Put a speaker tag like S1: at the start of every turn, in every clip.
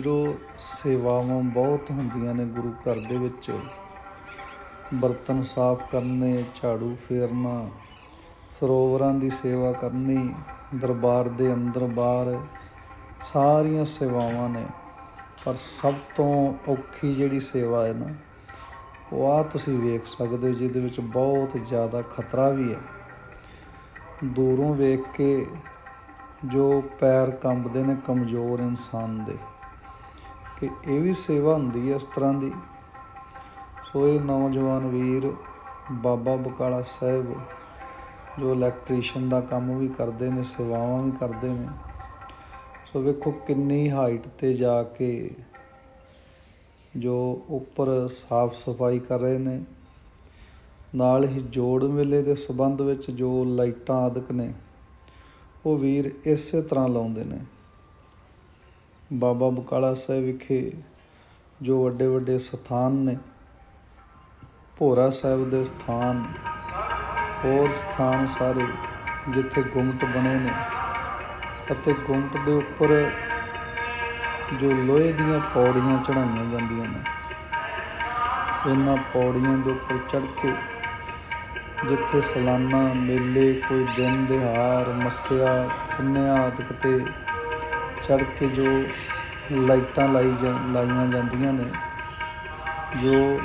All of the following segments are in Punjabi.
S1: ਵੀਰੋ ਸੇਵਾਵਾਂ ਬਹੁਤ ਹੁੰਦੀਆਂ ਨੇ ਗੁਰੂ ਘਰ ਦੇ ਵਿੱਚ। ਬਰਤਨ ਸਾਫ਼ ਕਰਨੇ, ਝਾੜੂ ਫੇਰਨਾ, ਸਰੋਵਰਾਂ ਦੀ ਸੇਵਾ ਕਰਨੀ, ਦਰਬਾਰ ਦੇ ਅੰਦਰ ਬਾਹਰ ਸਾਰੀਆਂ ਸੇਵਾਵਾਂ ਨੇ। ਪਰ ਸਭ ਤੋਂ ਔਖੀ ਜਿਹੜੀ ਸੇਵਾ ਹੈ ਨਾ, ਉਹ ਆ ਤੁਸੀਂ ਵੇਖ ਸਕਦੇ ਹੋ, ਜਿਹਦੇ ਵਿੱਚ ਬਹੁਤ ਜ਼ਿਆਦਾ ਖਤਰਾ ਵੀ ਹੈ। ਦੂਰੋਂ ਵੇਖ ਕੇ ਜੋ ਪੈਰ ਕੰਬਦੇ ਨੇ, ਕਮਜ਼ੋਰ ਇਨਸਾਨ ਦੇ। ਕਿ ਇਹ ਵੀ ਸੇਵਾ ਹੁੰਦੀ ਹੈ ਇਸ ਤਰ੍ਹਾਂ ਦੀ। ਸੋ ਇਹ ਨੌਜਵਾਨ ਵੀਰ ਬਾਬਾ ਬਕਾਲਾ ਸਾਹਿਬ, ਜੋ ਇਲੈਕਟ੍ਰੀਸ਼ੀਅਨ ਦਾ ਕੰਮ ਵੀ ਕਰਦੇ ਨੇ, ਸੇਵਾਵਾਂ ਵੀ ਕਰਦੇ ਨੇ। ਸੋ ਵੇਖੋ ਕਿੰਨੀ ਹਾਈਟ ਤੇ ਜਾ ਕੇ ਜੋ ਉੱਪਰ ਸਾਫ਼ ਸਫ਼ਾਈ ਕਰ ਰਹੇ ਨੇ। ਨਾਲ ਹੀ ਜੋੜ ਮੇਲੇ ਦੇ ਸਬੰਧ ਵਿੱਚ ਜੋ ਲਾਈਟਾਂ ਆਦਿਕ ਨੇ, ਉਹ ਵੀਰ ਇਸੇ ਤਰ੍ਹਾਂ ਲਾਉਂਦੇ ਨੇ। ਬਾਬਾ ਬਕਾਲਾ ਸਾਹਿਬ ਵਿਖੇ ਜੋ ਵੱਡੇ ਵੱਡੇ ਸਥਾਨ ਨੇ, ਭੋਰਾ ਸਾਹਿਬ ਦੇ ਸਥਾਨ, ਹੋਰ ਸਥਾਨ ਸਾਰੇ ਜਿੱਥੇ ਗੁੰਮਟ ਬਣੇ ਨੇ ਅਤੇ ਗੁੰਮਟ ਦੇ ਉੱਪਰ ਜੋ ਲੋਹੇ ਦੀਆਂ ਪੌੜੀਆਂ ਚੜਾਈਆਂ ਜਾਂਦੀਆਂ ਨੇ, ਇਹਨਾਂ ਪੌੜੀਆਂ ਦੇ ਉੱਪਰ ਚੜ੍ਹ ਕੇ ਜਿੱਥੇ ਸਾਲਾਨਾ ਮੇਲੇ, ਕੋਈ ਦਿਨ ਦਿਹਾਰ ਮੱਸਿਆ, ਪੁੰਨਿਆ ਆਦਿਕ ਤੇ ਚੜ੍ਹ ਕੇ ਜੋ ਲਾਈਟਾਂ ਲਾਈ ਜਾਂ, ਲਾਈਆਂ ਜਾਂਦੀਆਂ ਨੇ, ਜੋ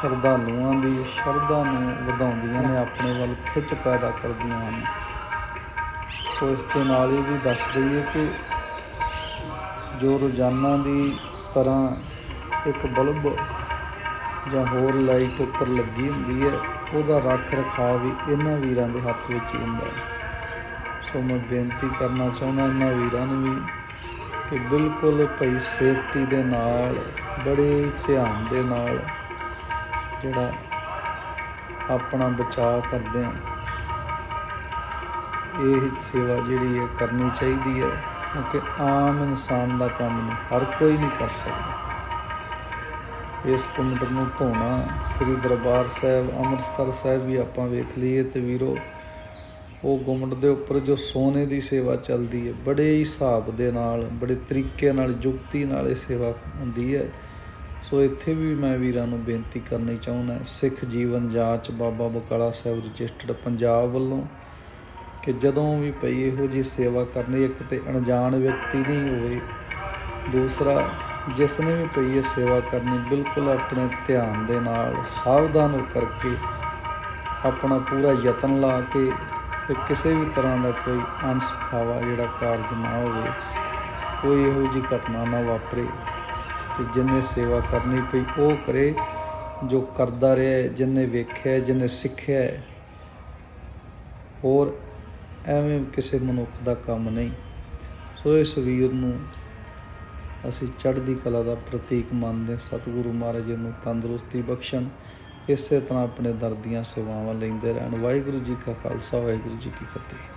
S1: ਸ਼ਰਧਾਲੂਆਂ ਦੀ ਸ਼ਰਧਾ ਨੂੰ ਵਧਾਉਂਦੀਆਂ ਨੇ, ਆਪਣੇ ਵੱਲ ਖਿੱਚ ਪੈਦਾ ਕਰਦੀਆਂ ਹਨ। ਸੋ ਇਸ ਦੇ ਨਾਲ ਇਹ ਵੀ ਦੱਸ ਦਈਏ ਕਿ ਜੋ ਰੋਜ਼ਾਨਾ ਦੀ ਤਰ੍ਹਾਂ ਇੱਕ ਬਲਬ ਜਾਂ ਹੋਰ ਲਾਈਟ ਉੱਪਰ ਲੱਗੀ ਹੁੰਦੀ ਹੈ, ਉਹਦਾ ਰੱਖ ਰਖਾਅ ਵੀ ਇਹਨਾਂ ਵੀਰਾਂ ਦੇ ਹੱਥ ਵਿੱਚ ਹੀ ਹੁੰਦਾ ਹੈ। ਸੋ ਮੈਂ ਬੇਨਤੀ ਕਰਨਾ ਚਾਹੁੰਦਾ ਇਹਨਾਂ ਵੀਰਾਂ ਨੂੰ ਵੀ ਕਿ ਬਿਲਕੁਲ ਭਈ ਸੇਫਟੀ ਦੇ ਨਾਲ ਬੜੇ ਧਿਆਨ ਦੇ ਨਾਲ ਜਿਹੜਾ ਆਪਣਾ ਬਚਾਅ ਕਰਦੇ ਆ ਇਹ ਸੇਵਾ ਜਿਹੜੀ ਹੈ ਕਰਨੀ ਚਾਹੀਦੀ ਹੈ ਕਿਉਂਕਿ ਆਮ ਇਨਸਾਨ ਦਾ ਕੰਮ ਨਹੀਂ ਹਰ ਕੋਈ ਨਹੀਂ ਕਰ ਸਕਦਾ ਇਸ ਕੁੰਡ ਨੂੰ ਧੋਣਾ ਸ੍ਰੀ ਦਰਬਾਰ ਸਾਹਿਬ ਅੰਮ੍ਰਿਤਸਰ ਸਾਹਿਬ ਵੀ ਆਪਾਂ ਵੇਖ ਲਈਏ ਤੇ ਵੀਰੋ ਉਹ ਗੁੰਮਟ ਦੇ ਉੱਪਰ ਜੋ ਸੋਨੇ ਦੀ ਸੇਵਾ ਚੱਲਦੀ ਹੈ, ਬੜੇ ਹਿਸਾਬ ਦੇ ਨਾਲ, ਬੜੇ ਤਰੀਕੇ ਨਾਲ ਯੁਕਤੀ ਨਾਲ ਇਹ ਸੇਵਾ ਹੁੰਦੀ ਹੈ। ਸੋ ਇੱਥੇ ਵੀ ਮੈਂ ਵੀਰਾਂ ਨੂੰ ਬੇਨਤੀ ਕਰਨੀ ਚਾਹੁੰਦਾ ਸਿੱਖ ਜੀਵਨ ਜਾਂਚ ਬਾਬਾ ਬਕਾਲਾ ਸਾਹਿਬ ਰਜਿਸਟਰਡ ਪੰਜਾਬ ਵੱਲੋਂ ਕਿ ਜਦੋਂ ਵੀ ਪਈ ਇਹੋ ਜੀ ਸੇਵਾ ਕਰਨੀ ਇੱਕ ਤੇ ਅਣਜਾਣ ਵਿਅਕਤੀ ਨਹੀਂ ਹੋਵੇ। ਦੂਸਰਾ, ਜਿਸ ਨੇ ਵੀ ਪਈ ਇਹ ਸੇਵਾ ਕਰਨੀ, ਬਿਲਕੁਲ ਆਪਣੇ ਧਿਆਨ ਦੇ ਨਾਲ, ਸਾਵਧਾਨ ਹੋ ਕਰਕੇ ਆਪਣਾ ਪੂਰਾ ਯਤਨ ਲਾ ਕੇ ਤੇ ਕਿਸੇ ਵੀ ਤਰ੍ਹਾਂ ਦਾ ਕੋਈ ਅਨਸਖਾਵਾ ਜਿਹੜਾ ਕਾਰਜ ਨਾ ਹੋਵੇ ਕੋਈ ਇਹੋ ਜੀ ਘਟਨਾ ਨਾ ਵਾਪਰੇ ਤੇ ਜਿੰਨੇ ਸੇਵਾ ਕਰਨੀ ਪਈ ਉਹ ਕਰੇ ਜੋ ਕਰਦਾ ਰਿਹਾ ਹੈ, ਜਿੰਨੇ ਵੇਖਿਆ ਹੈ, ਜਿੰਨੇ ਸਿੱਖਿਆ ਹੋਰ ਐਵੇਂ ਕਿਸੇ ਮਨੁੱਖ ਦਾ ਕੰਮ ਨਹੀਂ। ਸੋ ਇਸ ਵੀਰ ਨੂੰ ਅਸੀਂ ਚੜ੍ਹਦੀ ਕਲਾ ਦਾ ਪ੍ਰਤੀਕ ਮੰਨਦੇ ਸਤਿਗੁਰੂ ਮਹਾਰਾਜ ਜੀ ਨੂੰ ਤੰਦਰੁਸਤੀ ਬਖਸ਼ਣ। ਇਸੇ ਤਰ੍ਹਾਂ ਆਪਣੇ ਦਰ ਦੀਆਂ ਸੇਵਾਵਾਂ ਲੈਂਦੇ ਰਹਿਣ। ਵਾਹਿਗੁਰੂ ਜੀ ਕਾ ਖਾਲਸਾ, ਵਾਹਿਗੁਰੂ ਜੀ ਕੀ ਫਤਿਹ।